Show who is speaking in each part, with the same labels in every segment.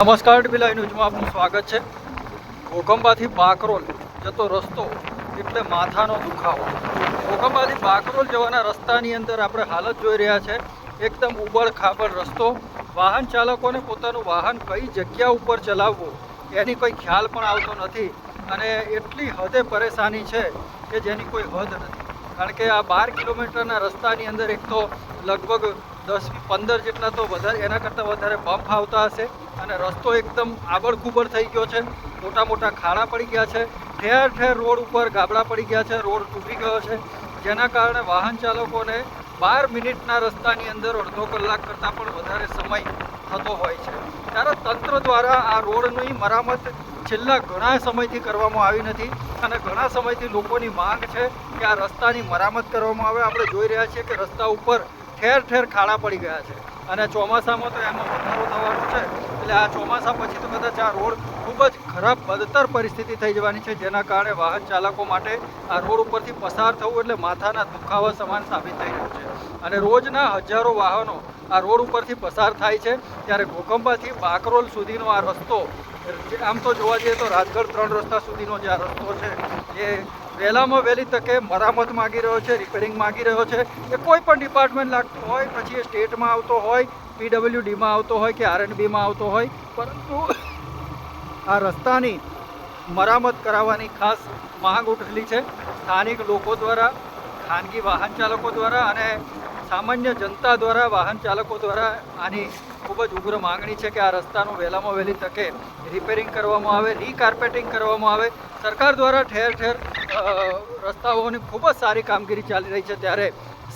Speaker 1: નમસ્કાર ડીબીલાઈ ન્યૂઝમાં આપનું સ્વાગત છે. ભૂકંબાથી બાકરોલ જતો રસ્તો એટલે માથાનો દુખાવો. ભૂકંબાથી બાકરોલ જવાના રસ્તાની અંદર આપણે હાલત જોઈ રહ્યા છે. એકદમ ઉબડ ખાબડ રસ્તો. વાહન ચાલકોને પોતાનું વાહન કઈ જગ્યા ઉપર ચલાવવું એની કોઈ ખ્યાલ પણ આવતો નથી અને એટલી હદે પરેશાની છે કે જેની કોઈ હદ નથી. કારણ કે આ બાર કિલોમીટરના રસ્તાની અંદર એક તો લગભગ દસ, પંદર જેટલા તો વધારે, એના કરતાં વધારે બમ્પ આવતા હશે અને રસ્તો એકદમ આબડકૂબડ થઈ ગયો છે. મોટા મોટા ખાડા પડી ગયા છે. ઠેર ઠેર રોડ ઉપર ગાબડા પડી ગયા છે, રોડ તૂટી ગયો છે. જેના કારણે વાહન ચાલકોને બાર મિનિટના રસ્તાની અંદર અડધો કલાક કરતાં પણ વધારે સમય થતો હોય છે. ત્યારે તંત્ર દ્વારા આ રોડની મરામત છેલ્લા ઘણા સમયથી કરવામાં આવી નથી અને ઘણા સમયથી લોકોની માંગ છે કે આ રસ્તાની મરામત કરવામાં આવે. આપણે જોઈ રહ્યા છીએ કે રસ્તા ઉપર ઠેર ઠેર ખાડા પડી ગયા છે. અને ચોમાસામાં તો એમાં વધારો થવાનો છે. એટલે આ ચોમાસા પછી તો કદાચ આ રોડ ખૂબ જ ખરાબ બદતર પરિસ્થિતિ થઈ જવાની છે, જેના કારણે વાહન ચાલકો માટે આ રોડ ઉપરથી પસાર થવું એટલે માથાના દુખાવા સમાન સાબિત થઈ રહ્યું છે. અને રોજના હજારો વાહનો આ રોડ ઉપરથી પસાર થાય છે. ત્યારે ઘોકંબાથી બાકરોલ સુધીનો આ રસ્તો, આમ તો જોવા જઈએ તો રાજગઢ ત્રણ રસ્તા સુધીનો જે આ રસ્તો છે, એ વહેલામાં વહેલી તકે મરામત માગી રહ્યો છે રિપેરિંગ માગી રહ્યો છે એ કોઈ પણ ડિપાર્ટમેન્ટ લાગતું હોય, પછી એ સ્ટેટમાં આવતો હોય પીડબ્લ્યુડીમાં આવતો હોય કે આરએનબીમાં આવતો હોય, પરંતુ આ રસ્તાની મરામત કરાવવાની ખાસ માંગ ઉઠેલી છે. સ્થાનિક લોકો દ્વારા, ખાનગી વાહન ચાલકો દ્વારા અને સામાન્ય જનતા દ્વારા વાહન ચાલકો દ્વારા આની ખૂબ જ ઉગ્ર માંગણી છે કે આ રસ્તાનું વહેલામાં વહેલી તકે રિપેરિંગ કરવામાં આવે રીકાર્પેટિંગ કરવામાં આવે. સરકાર દ્વારા ઠેર ઠેર રસ્તાઓની ખૂબ જ સારી કામગીરી ચાલી રહી છે ત્યારે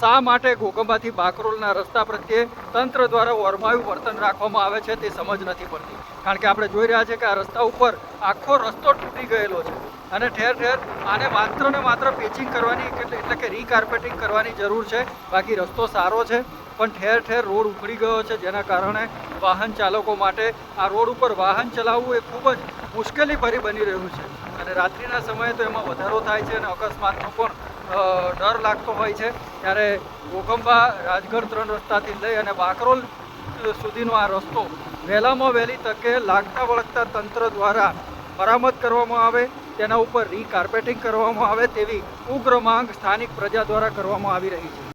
Speaker 1: શા માટે ઘોગંબાથી બાકરોલના રસ્તા પ્રત્યે તંત્ર દ્વારા વરમાયું વર્તન રાખવામાં આવે છે તે સમજ નથી પડતી. કારણ કે આપણે જોઈ રહ્યા છીએ કે આ રસ્તા ઉપર આખો રસ્તો તૂટી ગયેલો છે અને ઠેર ઠેર આને માત્ર ને માત્ર પેચિંગ કરવાની એટલે કે રીકાર્પેટિંગ કરવાની જરૂર છે. બાકી રસ્તો સારો છે, પણ ઠેર ઠેર રોડ ઉખડી ગયો છે જેના કારણે વાહન ચાલકો માટે આ રોડ ઉપર વાહન ચલાવવું એ ખૂબ જ મુશ્કેલી ભરી બની રહ્યું છે. અને રાત્રિના સમયે તો એમાં વધારો થાય છે અને અકસ્માતનો પણ ડર લાગતો હોય છે. ત્યારે ઘોગંબા રાજગઢ ત્રણ રસ્તાથી લઈ અને બાકરોલ સુધીનો આ રસ્તો વહેલામાં વહેલી તકે લાગતા વળગતા તંત્ર દ્વારા મરામત કરવામાં આવે, તેના ઉપર રીકાર્પેટિંગ કરવામાં આવે તેવી ઉગ્ર માંગ સ્થાનિક પ્રજા દ્વારા કરવામાં આવી રહી છે.